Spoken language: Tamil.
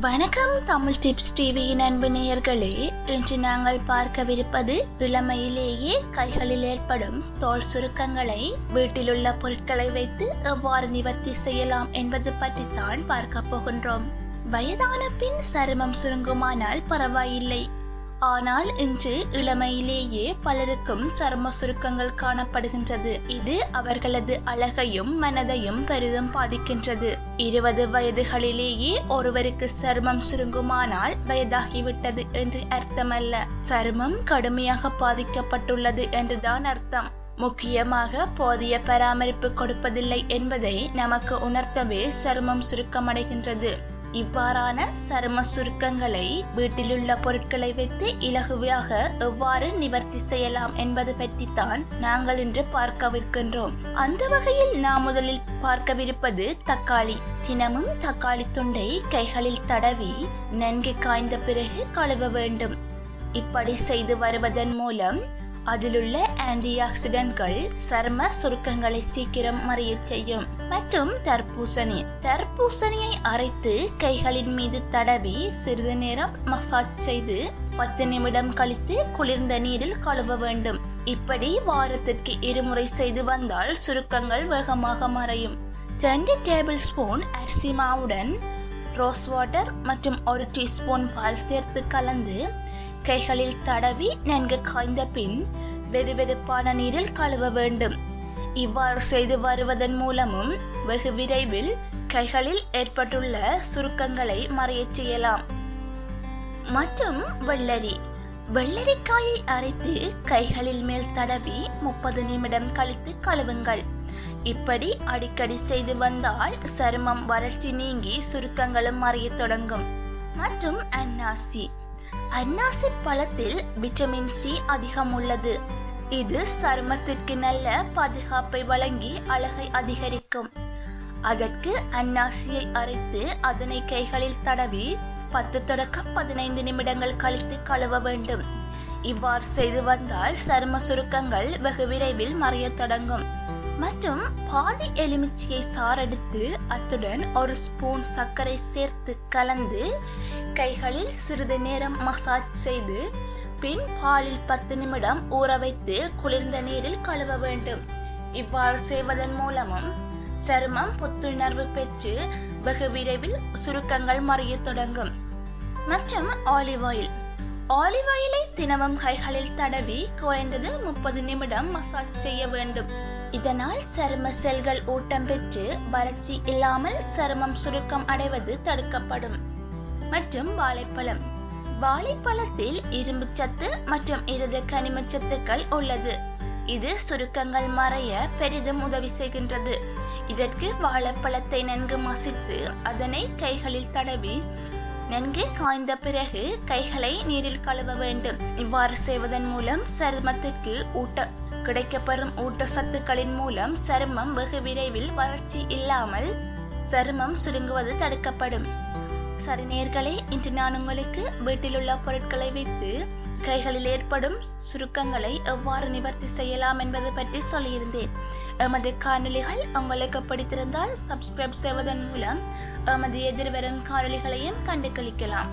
வணக்கம் தமிழ் டிப்ஸ் டிவியின் அன்பு நேயர்களே. இன்று நாங்கள் பார்க்கவிருப்பது இளமையிலேயே கைகளில் ஏற்படும் தோல் சுருக்கங்களை வீட்டிலுள்ள பொருட்களை வைத்து எவ்வாறு நிவர்த்தி செய்யலாம் என்பது பற்றித்தான் பார்க்க போகின்றோம். வயதான பின் சருமம் சுருங்குமானால் பரவாயில்லை. ஆனால் இன்று இளமையிலேயே பலருக்கும் சரும சுருக்கங்கள் காணப்படுகின்றது. இது அவர்களது அழகையும் மனதையும் பெரிதும் பாதிக்கின்றது. இருபது வயதுகளிலேயே ஒருவருக்கு சருமம் சுருங்குமானால் வயதாகிவிட்டது என்று அர்த்தமல்ல. சருமம் கடுமையாக பாதிக்கப்பட்டுள்ளது என்றுதான் அர்த்தம். முக்கியமாக போதிய பராமரிப்பு கொடுப்பதில்லை என்பதை நமக்கு உணர்த்தவே சருமம் சுருக்கமடைகின்றது. இவ்வாறான சரும சுருக்கங்களை வீட்டிலுள்ள பொருட்களை வைத்து இலகுவாக எவ்வாறு நிவர்த்தி செய்யலாம் என்பது பற்றித்தான் நாங்கள் இன்று பார்க்கவிருக்கின்றோம். அந்த வகையில் நாம் முதலில் பார்க்கவிருப்பது தக்காளி. தினமும் தக்காளி துண்டை கைகளில் தடவி நன்கு காய்ந்த பிறகு கழுவ வேண்டும். இப்படி செய்து வருவதன் மூலம் அதிலுள்ள ஆன்டி ஆக்சிடென்ட்கள் சரும சுருக்கங்களை சீக்கிரம் மறைய செய்யும். மற்றும் தர்பூசணி. தர்பூசணியை அரைத்து கைகளின் மீது தடவி சிறிது நேரம் மசாஜ் செய்து பத்து நிமிடம் கழித்து குளிர்ந்த நீரில் கழுவ வேண்டும். இப்படி வாரத்திற்கு இருமுறை செய்து வந்தால் சுருக்கங்கள் வேகமாக மறையும். ரெண்டு டேபிள் ஸ்பூன் அரிசி மாவுடன் ரோஸ் வாட்டர் மற்றும் ஒரு டீஸ்பூன் பால் சேர்த்து கலந்து கைகளில் தடவி நன்கு காய்ந்த பின் வெதுவெதுப்பான நீரில் கழுவ வேண்டும். இவ்வாறு செய்து வருவதன் மூலமும் வெகு விரைவில் கைகளில் ஏற்பட்டுள்ள சுருக்கங்களை மறையச் செய்யலாம். மற்றும் வெள்ளரி. வெள்ளரிக்காயை அரைத்து கைகளில் மேல் தடவி முப்பது நிமிடம் கழித்து கழுவுங்கள். இப்படி அடிக்கடி செய்து வந்தால் சருமம் வறட்சி நீங்கி சுருக்கங்களும் மறையத் தொடங்கும். மற்றும் அன்னாசி. அன்னாசி பழத்தில் விட்டமின் சி அதிகம் உள்ளது இது சருமத்திற்கு நல்ல பாதுகாப்பை வழங்கி அழகை அதிகரிக்கும். அதற்கு அன்னாசியை அரைத்து அதனை கைகளில் தடவி பத்து தொடக்கம் பதினைந்து நிமிடங்கள் கழித்து கழுவ வேண்டும். இவ்வாறு செய்து வந்தால் சரும சுருக்கங்கள் வெகு விரைவில் மறையத் தொடங்கும். மற்றும் பாதி எலுமிச்சையை சாரெடுத்து அத்துடன் ஒரு ஸ்பூன் சர்க்கரை சேர்த்து கலந்து கைகளில் சிறிது நேரம் மசாஜ் செய்து பின் பாலில் பத்து நிமிடம் ஊற வைத்து குளிர்ந்த நீரில் கழுவ வேண்டும். இவ்வாறு செய்வதன் மூலமும் சருமம் புத்துணர்வு பெற்று வெகு விரைவில் சுருக்கங்கள் மறைய தொடங்கும். மற்றும் ஆலிவ் ஆயில் ஆலிவ் ஆயிலை தினமும் கைகளில் தடவி குறைந்தது முப்பது நிமிடம் மசாஜ் செய்ய வேண்டும். இதனால் சரும செல்கள் ஊட்டம் பெற்று வறட்சி இல்லாமல் சருமம் சுருக்கம் அடைவது தடுக்கப்படும். மற்றும் வாழைப்பழம். வாழைப்பழத்தில் இரும்பு சத்து மற்றும் இருத கனிம சத்துக்கள் உள்ளது. இது சுருக்கங்கள் மறைய பெரிதும் உதவி செய்கின்றது. இதற்கு வாழைப்பழத்தை நன்கு மசித்து அதனை கைகளில் தடவி நன்கு காய்ந்த பிறகு கைகளை நீரில் கழுவ வேண்டும். இவ்வாறு செய்வதன் மூலம் சருமத்திற்கு ஊட்ட கிடைக்கப்பெறும் ஊட்டச்சத்துக்களின் மூலம் சருமம் வெகு விரைவில் வறட்சி இல்லாமல் சருமம் சுருங்குவது தடுக்கப்படும். சரி நேர்களே இன்று நான் உங்களுக்கு வீட்டில் உள்ள பொருட்களை வைத்து கைகளில் ஏற்படும் சுருக்கங்களை எவ்வாறு நிவர்த்தி செய்யலாம் என்பது பற்றி சொல்லியிருந்தேன். எமது காணொலிகள் உங்களுக்கு பிடித்திருந்தால் சப்ஸ்கிரைப் செய்வதன் மூலம் எமது எதிர்வரும் காணொலிகளையும் கண்டு கழிக்கலாம்